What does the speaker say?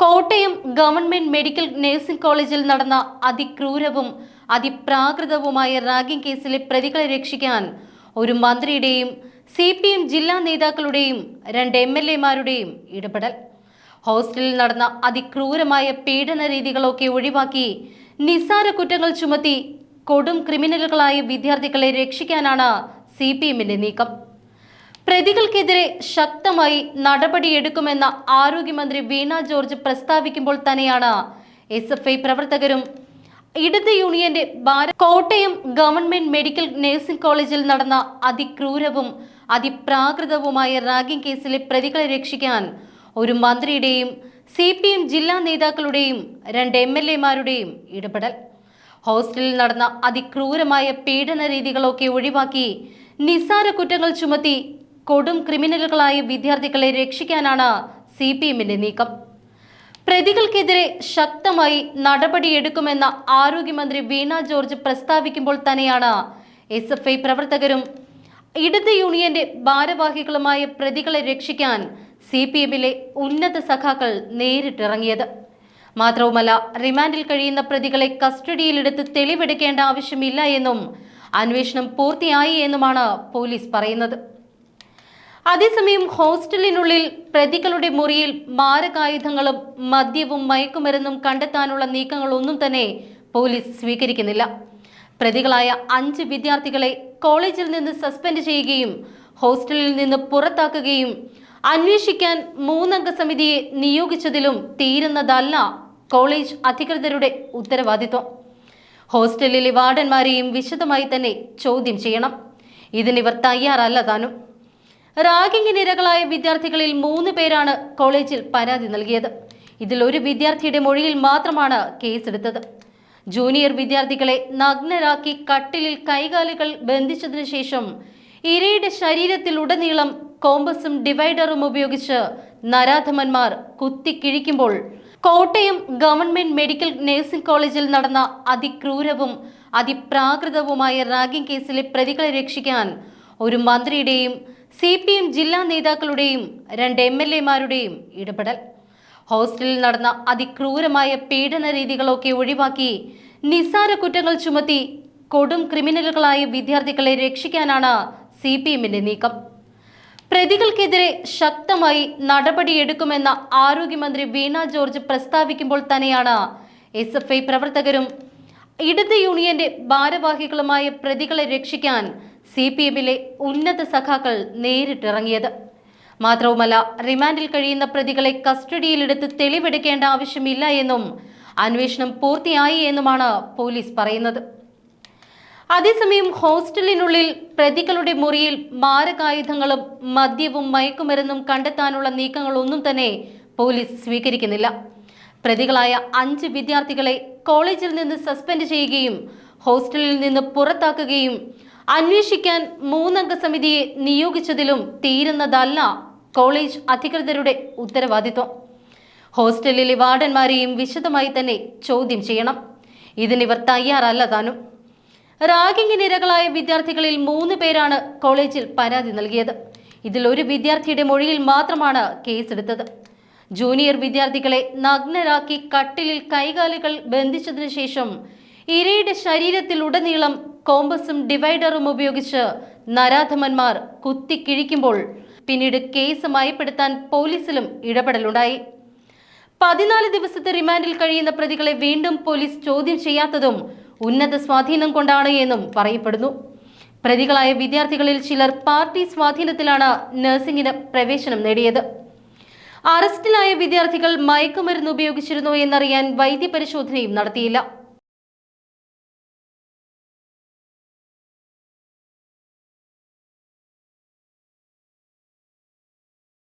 Kottayam government medical nursing കോളേജിൽ നടന്ന അതിക്രൂരവും അതിപ്രാകൃതവുമായ ragging കേസിലെ പ്രതികളെ രക്ഷിക്കാൻ ഒരു മന്ത്രിയുടെയും സി പി എം ജില്ലാ നേതാക്കളുടെയും രണ്ട് എം എൽ എമാരുടെയും ഇടപെടൽ. ഹോസ്റ്റലിൽ നടന്ന അതിക്രൂരമായ പീഡന രീതികളൊക്കെ ഒഴിവാക്കി നിസ്സാര കുറ്റങ്ങൾ ചുമത്തി കൊടും ക്രിമിനലുകളായ വിദ്യാർത്ഥികളെ രക്ഷിക്കാനാണ് സി പി എമ്മിന്റെ നീക്കം. പ്രതികൾക്കെതിരെ ശക്തമായി നടപടിയെടുക്കുമെന്ന ആരോഗ്യമന്ത്രി വീണ ജോർജ് പ്രസ്താവിക്കുമ്പോൾ തന്നെയാണ് എസ് എഫ് ഐ പ്രവർത്തകരും ഇടത് യൂണിയന്റെ കോട്ടയം ഗവൺമെന്റ് മെഡിക്കൽ നഴ്സിംഗ് കോളേജിൽ നടന്ന അതിക്രൂരവും അതിപ്രാകൃതവുമായ റാഗിംഗ് കേസിലെ പ്രതികളെ രക്ഷിക്കാൻ ഒരു മന്ത്രിയുടെയും സി പി എം ജില്ലാ നേതാക്കളുടെയും രണ്ട് എം എൽ എമാരുടെയും ഇടപെടൽ. ഹോസ്റ്റലിൽ നടന്ന അതിക്രൂരമായ പീഡന രീതികളൊക്കെ ഒഴിവാക്കി നിസ്സാര കുറ്റങ്ങൾ ചുമത്തി കൊടും ക്രിമിനലുകളായ വിദ്യാർത്ഥികളെ രക്ഷിക്കാനാണ് സി പി എമ്മിന്റെ നീക്കം. പ്രതികൾക്കെതിരെ ശക്തമായി നടപടിയെടുക്കുമെന്ന ആരോഗ്യമന്ത്രി വീണ ജോർജ് പ്രസ്താവിക്കുമ്പോൾ തന്നെയാണ് എസ് എഫ് ഐ പ്രവർത്തകരും ഇടത് യൂണിയന്റെ ഭാരവാഹികളുമായ പ്രതികളെ രക്ഷിക്കാൻ സി പി എമ്മിലെ ഉന്നത സഖാക്കൾ നേരിട്ടിറങ്ങിയത്. മാത്രവുമല്ല റിമാൻഡിൽ കഴിയുന്ന പ്രതികളെ കസ്റ്റഡിയിലെടുത്ത് തെളിവെടുക്കേണ്ട ആവശ്യമില്ല എന്നും അന്വേഷണം പൂർത്തിയായി എന്നുമാണ് പോലീസ് പറയുന്നത്. അതേസമയം ഹോസ്റ്റലിനുള്ളിൽ പ്രതികളുടെ മുറിയിൽ മാരകായുധങ്ങളും മദ്യവും മയക്കുമരുന്നും കണ്ടെത്താനുള്ള നീക്കങ്ങളൊന്നും തന്നെ പോലീസ് സ്വീകരിക്കുന്നില്ല. പ്രതികളായ അഞ്ച് വിദ്യാർത്ഥികളെ കോളേജിൽ നിന്ന് സസ്പെൻഡ് ചെയ്യുകയും ഹോസ്റ്റലിൽ നിന്ന് പുറത്താക്കുകയും അന്വേഷിക്കാൻ മൂന്നംഗ സമിതിയെ നിയോഗിച്ചതിലും തീരുന്നതല്ല കോളേജ് അധികൃതരുടെ ഉത്തരവാദിത്വം. ഹോസ്റ്റലിലെ വാർഡന്മാരെയും വിശദമായി തന്നെ ചോദ്യം ചെയ്യണം. ഇതിനിവർ തയ്യാറല്ല താനും. റാഗിങ്ങിന് ഇരകളായ വിദ്യാർത്ഥികളിൽ മൂന്ന് പേരാണ് കോളേജിൽ പരാതി നൽകിയത്. ഇതിൽ ഒരു വിദ്യാർത്ഥിയുടെ മൊഴിയിൽ മാത്രമാണ് കേസെടുത്തത്. ജൂനിയർ വിദ്യാർത്ഥികളെ നഗ്നരാക്കി കട്ടിലിൽ കൈകാലുകൾ ബന്ധിച്ചതിനു ശേഷം ഇരയുടെ ശരീരത്തിലുടനീളം കോമ്പസും ഡിവൈഡറും ഉപയോഗിച്ച് നരാധമന്മാർ കുത്തിക്കിഴിക്കുമ്പോൾ കോട്ടയം ഗവൺമെന്റ് മെഡിക്കൽ നഴ്സിംഗ് കോളേജിൽ നടന്ന അതിക്രൂരവും അതിപ്രാകൃതവുമായ റാഗിംഗ് കേസിലെ പ്രതികളെ രക്ഷിക്കാൻ ഒരു മന്ത്രിയുടെയും സി പി എം ജില്ലാ നേതാക്കളുടെയും രണ്ട് എം എൽ എമാരുടെയും ഇടപെടൽ. ഹോസ്റ്റലിൽ നടന്ന അതിക്രൂരമായ പീഡന രീതികളൊക്കെ ഒഴിവാക്കി നിസ്സാര കുറ്റങ്ങൾ ചുമത്തി കൊടും ക്രിമിനലുകളായ വിദ്യാർത്ഥികളെ രക്ഷിക്കാനാണ് സി പി എമ്മിന്റെ നീക്കം. പ്രതികൾക്കെതിരെ ശക്തമായി നടപടിയെടുക്കുമെന്ന ആരോഗ്യമന്ത്രി വീണ ജോർജ് പ്രസ്താവിക്കുമ്പോൾ തന്നെയാണ് എസ് എഫ് ഐ പ്രവർത്തകരും ഇടത് യൂണിയന്റെ ഭാരവാഹികളുമായ പ്രതികളെ രക്ഷിക്കാൻ സി പി എമ്മിലെ ഉന്നത സഖാക്കൾ നേരിട്ടിറങ്ങിയത്. മാത്രവുമല്ല റിമാൻഡിൽ കഴിയുന്ന പ്രതികളെ കസ്റ്റഡിയിലെടുത്ത് തെളിവെടുക്കേണ്ട ആവശ്യമില്ല എന്നും അന്വേഷണം പൂർത്തിയായി എന്നുമാണ് പോലീസ് പറയുന്നത്. അതേസമയം ഹോസ്റ്റലിനുള്ളിൽ പ്രതികളുടെ മുറിയിൽ മാരകായുധങ്ങളും മദ്യവും മയക്കുമരുന്നും കണ്ടെത്താനുള്ള നീക്കങ്ങളൊന്നും തന്നെ പോലീസ് സ്വീകരിക്കുന്നില്ല. പ്രതികളായ അഞ്ച് വിദ്യാർത്ഥികളെ കോളേജിൽ നിന്ന് സസ്പെൻഡ് ചെയ്യുകയും ഹോസ്റ്റലിൽ നിന്ന് പുറത്താക്കുകയും അന്വേഷിക്കാൻ മൂന്നംഗ സമിതിയെ നിയോഗിച്ചതിലും തീരുന്നതല്ല കോളേജ് അധികൃതരുടെ ഉത്തരവാദിത്വം. ഹോസ്റ്റലിലെ വാർഡന്മാരെയും വിശദമായി തന്നെ ചോദ്യം ചെയ്യണം. ഇതിനിവർ തയ്യാറല്ല താനും. റാഗിങ്ങിന് ഇരകളായ വിദ്യാർത്ഥികളിൽ മൂന്ന് പേരാണ് കോളേജിൽ പരാതി നൽകിയത്. ഇതിൽ ഒരു വിദ്യാർത്ഥിയുടെ മൊഴിയിൽ മാത്രമാണ് കേസെടുത്തത്. ജൂനിയർ വിദ്യാർത്ഥികളെ നഗ്നരാക്കി കട്ടിലിൽ കൈകാലുകൾ ബന്ധിച്ചതിനു ശേഷം ഇരയുടെ ശരീരത്തിലുടനീളം കോമ്പസും ഡിവൈഡറും ഉപയോഗിച്ച് നരാധമന്മാർ കുത്തിക്കിഴിക്കുമ്പോൾ പിന്നീട് കേസ് മയപ്പെടുത്താൻ പോലീസിലും ഇടപെടലുണ്ടായി. പതിനാല് ദിവസത്തെ റിമാൻഡിൽ കഴിയുന്ന പ്രതികളെ വീണ്ടും പോലീസ് ചോദ്യം ചെയ്യാത്തതും ഉന്നത സ്വാധീനം കൊണ്ടാണ് എന്നും പറയപ്പെടുന്നു. പ്രതികളായ വിദ്യാർത്ഥികളിൽ ചിലർ പാർട്ടി സ്വാധീനത്തിലാണ് നഴ്സിംഗിന് പ്രവേശനം നേടിയത്. അറസ്റ്റിലായ വിദ്യാർത്ഥികൾ മയക്കുമരുന്ന് ഉപയോഗിച്ചിരുന്നോ എന്നറിയാൻ വൈദ്യപരിശോധനയും നടത്തിയില്ല.